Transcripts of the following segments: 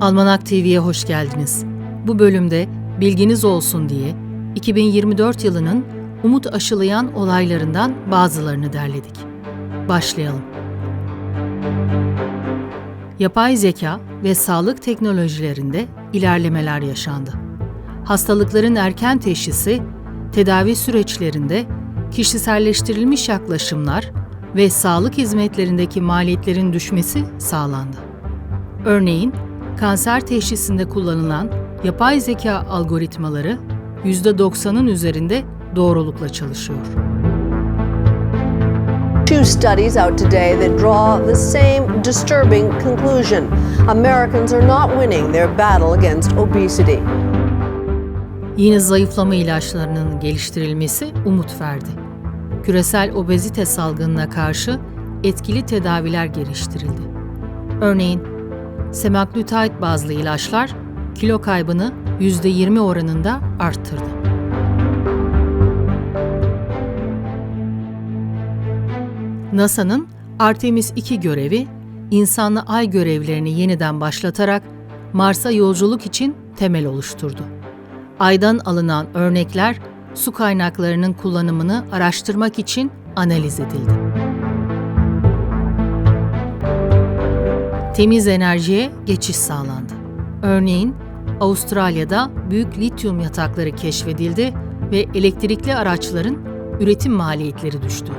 Almanak TV'ye hoş geldiniz. Bu bölümde bilginiz olsun diye 2024 yılının umut aşılayan olaylarından bazılarını derledik. Başlayalım. Yapay zeka ve sağlık teknolojilerinde ilerlemeler yaşandı. Hastalıkların erken teşhisi, tedavi süreçlerinde kişiselleştirilmiş yaklaşımlar ve sağlık hizmetlerindeki maliyetlerin düşmesi sağlandı. Örneğin, kanser teşhisinde kullanılan yapay zeka algoritmaları %90'ın üzerinde doğrulukla çalışıyor. Two studies out today that draw the same disturbing conclusion. Americans are not winning their battle against obesity. Yeni zayıflama ilaçlarının geliştirilmesi umut verdi. Küresel obezite salgınına karşı etkili tedaviler geliştirildi. Örneğin semaglutide bazlı ilaçlar kilo kaybını %20 oranında arttırdı. NASA'nın Artemis 2 görevi insanlı ay görevlerini yeniden başlatarak Mars'a yolculuk için temel oluşturdu. Aydan alınan örnekler su kaynaklarının kullanımını araştırmak için analiz edildi. Temiz enerjiye geçiş sağlandı. Örneğin Avustralya'da büyük lityum yatakları keşfedildi ve elektrikli araçların üretim maliyetleri düştü.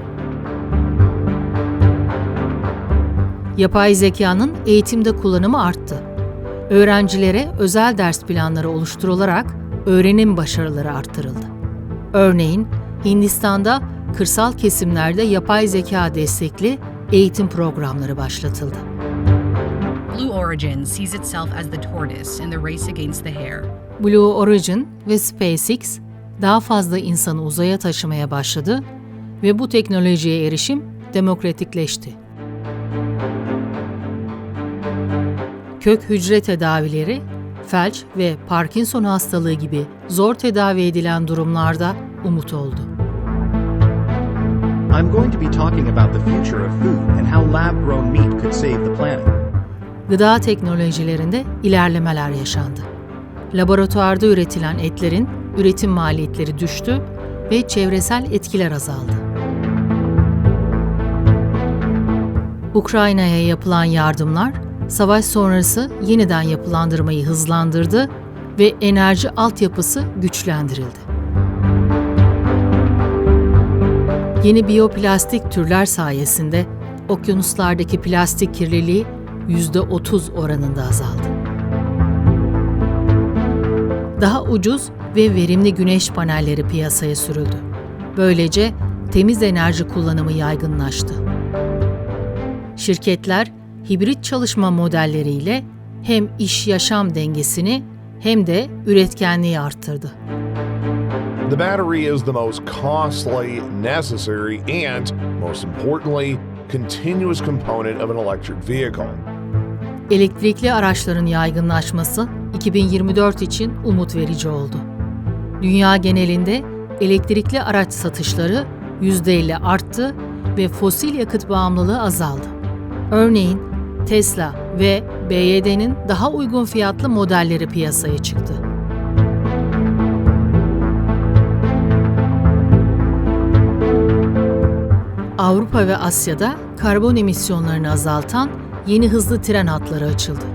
Yapay zekanın eğitimde kullanımı arttı. Öğrencilere özel ders planları oluşturularak öğrenim başarıları artırıldı. Örneğin Hindistan'da kırsal kesimlerde yapay zeka destekli eğitim programları başlatıldı. Blue Origin sees itself as the tortoise in the race against the hare. Blue Origin ve SpaceX daha fazla insanı uzaya taşımaya başladı ve bu teknolojiye erişim demokratikleşti. Kök hücre tedavileri, felç ve Parkinson hastalığı gibi zor tedavi edilen durumlarda umut oldu. I'm going to be talking about the future of food and how lab grown meat could save the planet. Gıda teknolojilerinde ilerlemeler yaşandı. Laboratuvarda üretilen etlerin üretim maliyetleri düştü ve çevresel etkiler azaldı. Ukrayna'ya yapılan yardımlar savaş sonrası yeniden yapılandırmayı hızlandırdı ve enerji altyapısı güçlendirildi. Yeni biyoplastik türler sayesinde okyanuslardaki plastik kirliliği %30 oranında azaldı. Daha ucuz ve verimli güneş panelleri piyasaya sürüldü. Böylece temiz enerji kullanımı yaygınlaştı. Şirketler hibrit çalışma modelleriyle hem iş-yaşam dengesini hem de üretkenliği arttırdı. The battery is the most costly, necessary, and, most importantly, continuous component of an electric vehicle. Elektrikli araçların yaygınlaşması 2024 için umut verici oldu. Dünya genelinde elektrikli araç satışları %50 arttı ve fosil yakıt bağımlılığı azaldı. Örneğin Tesla ve BYD'nin daha uygun fiyatlı modelleri piyasaya çıktı. Avrupa ve Asya'da karbon emisyonlarını azaltan yeni hızlı tren hatları açıldı.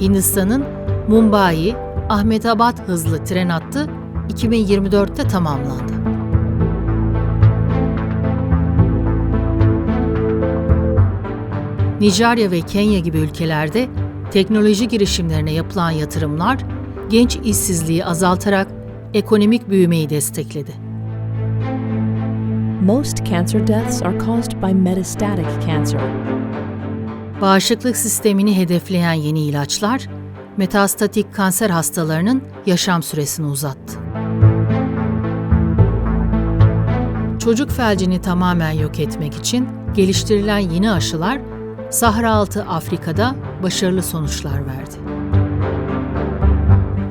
Hindistan'ın Mumbai Ahmedabad hızlı tren hattı 2024'te tamamlandı. Nijerya ve Kenya gibi ülkelerde teknoloji girişimlerine yapılan yatırımlar genç işsizliği azaltarak ekonomik büyümeyi destekledi. Most cancer deaths are caused by metastatic cancer. Bağışıklık sistemini hedefleyen yeni ilaçlar, metastatik kanser hastalarının yaşam süresini uzattı. Çocuk felcini tamamen yok etmek için geliştirilen yeni aşılar, Sahra altı Afrika'da başarılı sonuçlar verdi.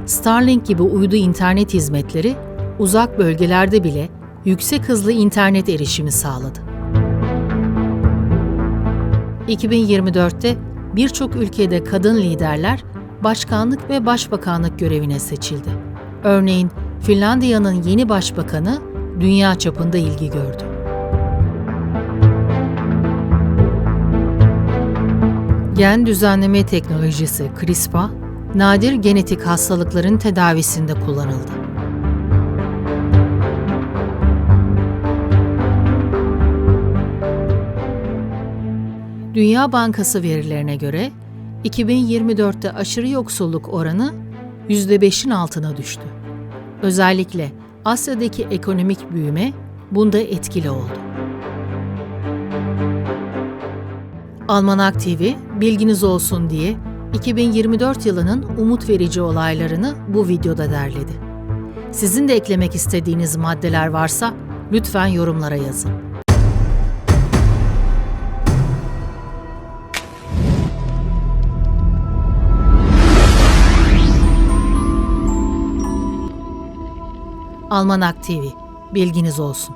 Starlink gibi uydu internet hizmetleri uzak bölgelerde bile yüksek hızlı internet erişimi sağladı. 2024'te birçok ülkede kadın liderler başkanlık ve başbakanlık görevine seçildi. Örneğin Finlandiya'nın yeni başbakanı dünya çapında ilgi gördü. Gen düzenleme teknolojisi CRISPR, nadir genetik hastalıkların tedavisinde kullanıldı. Dünya Bankası verilerine göre 2024'te aşırı yoksulluk oranı %5'in altına düştü. Özellikle Asya'daki ekonomik büyüme bunda etkili oldu. Almanak TV bilginiz olsun diye 2024 yılının umut verici olaylarını bu videoda derledi. Sizin de eklemek istediğiniz maddeler varsa lütfen yorumlara yazın. Almanak TV bilginiz olsun.